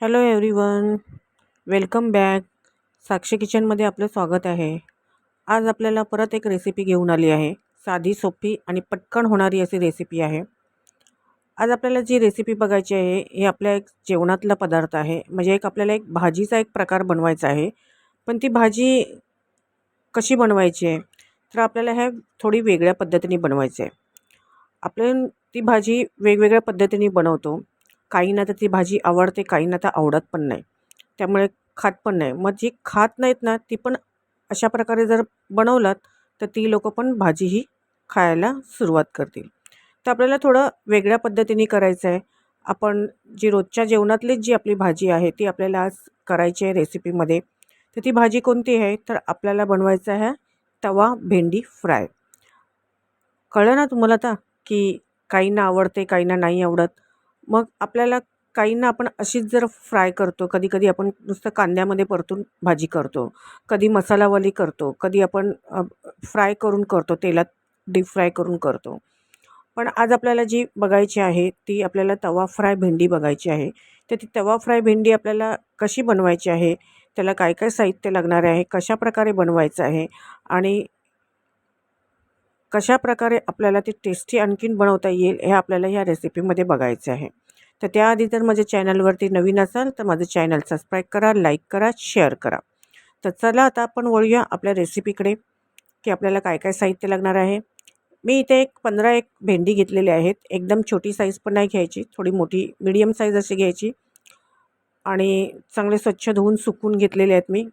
Hello everyone welcome back. Sakshi किचनमध्ये आपलं स्वागत आहे. आज आपल्याला परत एक रेसिपी घेऊन आली आहे. साधी सोपी आणि पटकन होणारी अशी रेसिपी आहे. आज आपल्याला जी रेसिपी बघायची आहे हे आपल्या एक जेवणातला पदार्थ आहे. म्हणजे एक आपल्याला एक भाजीचा एक प्रकार बनवायचा आहे. पण ती भाजी कशी बनवायची आहे तर आपल्याला ह्या थोडी वेगळ्या पद्धतीने बनवायची आहे. आपण ती भाजी वेगवेगळ्या पद्धतीने बनवतो. काहींना तर ती भाजी आवडते काहींना तर आवडत पण नाही. त्यामुळे खात पण नाही. मग जी खात नाहीत ना ती पण अशा प्रकारे जर बनवलात तर ती लोकं पण भाजीही खायला सुरुवात करतील. तर आपल्याला थोडं वेगळ्या पद्धतीने करायचं आहे. आपण जी रोजच्या जेवणातलीच जी आपली भाजी आहे ती आपल्याला आज करायची आहे रेसिपीमध्ये. तर ती भाजी कोणती आहे? तर आपल्याला बनवायचं आहे तवा भेंडी फ्राय. कळलं ना तुम्हाला आता की काहींना आवडते काहींना नाही आवडत? मग आपल्याला काहींना आपण अशीच जर फ्राय करतो कधी कधी आपण नुसतं कांद्यामध्ये परतून भाजी करतो कधी मसालावाली करतो कधी आपण फ्राय करून करतो तेलात डीप फ्राय करून करतो. पण आज आपल्याला जी बघायची आहे ती आपल्याला तवा फ्राय भेंडी बघायची आहे. तर ती तवा फ्राय भेंडी आपल्याला कशी बनवायची आहे? त्याला काय काय साहित्य लागणार आहे? कशा प्रकारे बनवायचं आहे? आणि कशा प्रकारे आपल्याला ती टेस्टी आणखीन बनवता येईल हे आपल्याला ह्या रेसिपीमध्ये बघायचं आहे. तर त्याआधी जर माझ्या चॅनलवरती नवीन असाल तर माझं चॅनल सबस्क्राईब करा लाईक करा शेअर करा. तर चला आता आपण वळूया आपल्या रेसिपीकडे की आपल्याला काय काय साहित्य लागणार आहे. मी इथे एक पंधरा एक भेंडी घेतलेली आहेत. एकदम छोटी साईज पण नाही घ्यायची थोडी मोठी मिडियम साईज अशी घ्यायची. आणि चांगले स्वच्छ धुवून सुकून घेतलेले आहेत मी.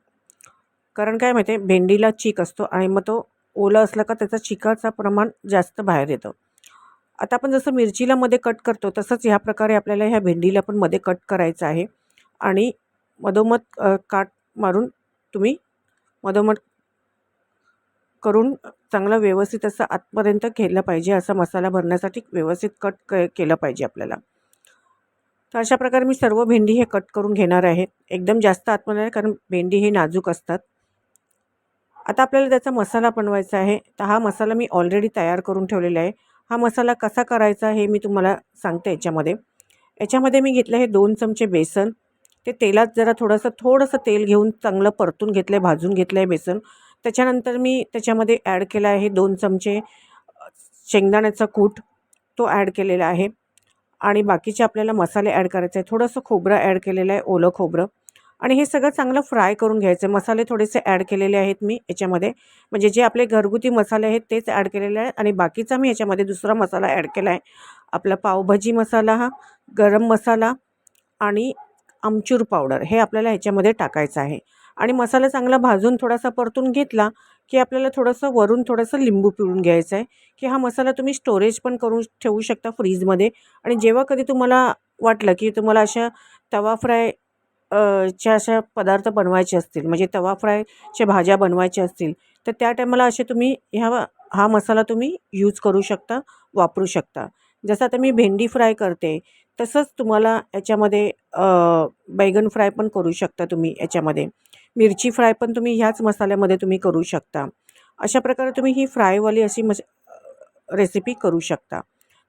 कारण काय माहिती आहे भेंडीला चीक असतो आणि मग तो ओलं असलं का त्याचा चिकाचं प्रमाण जास्त बाहेर येतं. आता आपण जसं मिरचीला मध्ये कट करतो तसंच ह्या प्रकारे आपल्याला ह्या भेंडीला पण मध्ये कट करायचं आहे. आणि मधोमध काट मारून तुम्ही मधोमध करून चांगलं व्यवस्थित असं आतपर्यंत केलं पाहिजे असा मसाला भरण्यासाठी व्यवस्थित कट क केलं पाहिजे आपल्याला. तर अशा प्रकारे मी सर्व भेंडी हे कट करून घेणार आहे. एकदम जास्त आतमध्ये कारण भेंडी हे नाजूक असतात. आता आपल्याला त्याचा मसाला बनवायचा आहे. तर हा मसाला मी ऑलरेडी तयार करून ठेवलेला आहे. हा मसाला कसा करायचा हे मी तुम्हाला सांगते याच्यामध्ये. याच्यामध्ये मी घेतलं हे दोन चमचे बेसन. ते तेलात जरा थोडंसं थोडंसं तेल घेऊन चांगलं परतून घेतलं आहे भाजून घेतलं आहे बेसन. त्याच्यानंतर मी त्याच्यामध्ये ॲड केलं आहे दोन चमचे शेंगदाण्याचा कूट. तो ॲड केलेला आहे. आणि बाकीचे आपल्याला मसाले ॲड करायचे आहे थोडंसं खोबरं ॲड केलेलं आहे ओलं खोबरं. आणि हे सगळं चांगलं फ्राय करून घ्यायचं. मसाले थोडेसे ॲड केलेले आहेत मी याच्यामध्ये. म्हणजे जे आपले घरगुती मसाले आहेत तेच ॲड केलेले आहेत आणि बाकीचा मी याच्यामध्ये दुसरा मसाला ॲड केला आहे. आपला पावभाजी मसाला हा गरम मसाला आणि आमचूर पावडर हे आपल्याला ह्याच्यामध्ये टाकायचं आहे. आणि मसाला चांगला भाजून थोडासा परतून घेतला की आपल्याला थोडंसं वरून थोडंसं लिंबू पिळून घ्यायचं आहे. की हा मसाला तुम्ही स्टोरेज पण करून ठेवू शकता फ्रीजमध्ये. आणि जेव्हा कधी तुम्हाला वाटलं की तुम्हाला अशा तवा फ्राय च्या अशा पदार्थ बनवायचे असतील म्हणजे तवा फ्रायच्या भाज्या बनवायच्या असतील तर त्या टायमाला असे तुम्ही ह्या हा मसाला तुम्ही यूज करू शकता वापरू शकता. जसं आता मी भेंडी फ्राय करते तसंच तुम्हाला याच्यामध्ये बैगन फ्राय पण करू शकता तुम्ही याच्यामध्ये. मिरची फ्राय पण तुम्ही ह्याच मसाल्यामध्ये तुम्ही करू शकता. अशा प्रकारे तुम्ही ही फ्रायवाली अशी मस रेसिपी करू शकता.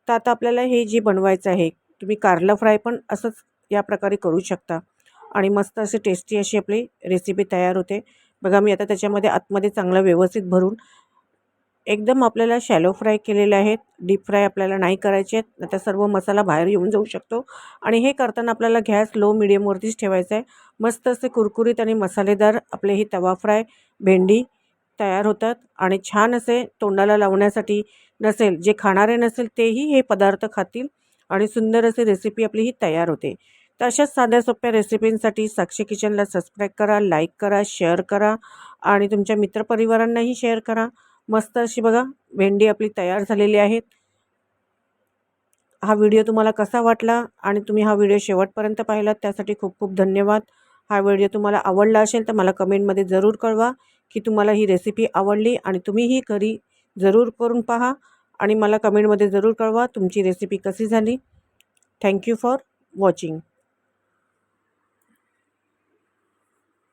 तर आता आपल्याला हे जे बनवायचं आहे तुम्ही कारला फ्राय पण असंच या प्रकारे करू शकता. आणि मस्त अशी टेस्टी अशी आपली रेसिपी तयार होते. बघा मी आता त्याच्यामध्ये आतमध्ये चांगलं व्यवस्थित भरून एकदम आपल्याला शॅलो फ्राय केलेले आहेत. डीप फ्राय आपल्याला नाही करायचे आहेत. आता सर्व मसाला बाहेर येऊन जाऊ शकतो. आणि हे करताना आपल्याला गॅस लो मिडियमवरतीच ठेवायचं आहे. मस्त असे कुरकुरीत आणि मसालेदार आपले ही तवा फ्राय भेंडी तयार होतात. आणि छान असे तोंडाला लावण्यासाठी नसेल जे खाणारे नसेल तेही हे पदार्थ खातील आणि सुंदर असे रेसिपी आपली ही तयार होते. तर अशाच साध्या सोप्या रेसिपींसाठी साक्षी किचनला सबस्क्राईब करा लाईक करा शेअर करा आणि तुमच्या मित्रपरिवारांनाही शेअर करा. मस्त अशी बघा भेंडी आपली तयार झालेली आहेत. हा व्हिडिओ तुम्हाला कसा वाटला आणि तुम्ही हा व्हिडिओ शेवटपर्यंत पाहिलात त्यासाठी खूप खूप धन्यवाद. हा व्हिडिओ तुम्हाला आवडला असेल तर मला कमेंटमध्ये जरूर कळवा की तुम्हाला ही रेसिपी आवडली आणि तुम्हीही घरी जरूर करून पहा आणि मला कमेंटमध्ये जरूर कळवा तुमची रेसिपी कशी झाली. Thank you for watching.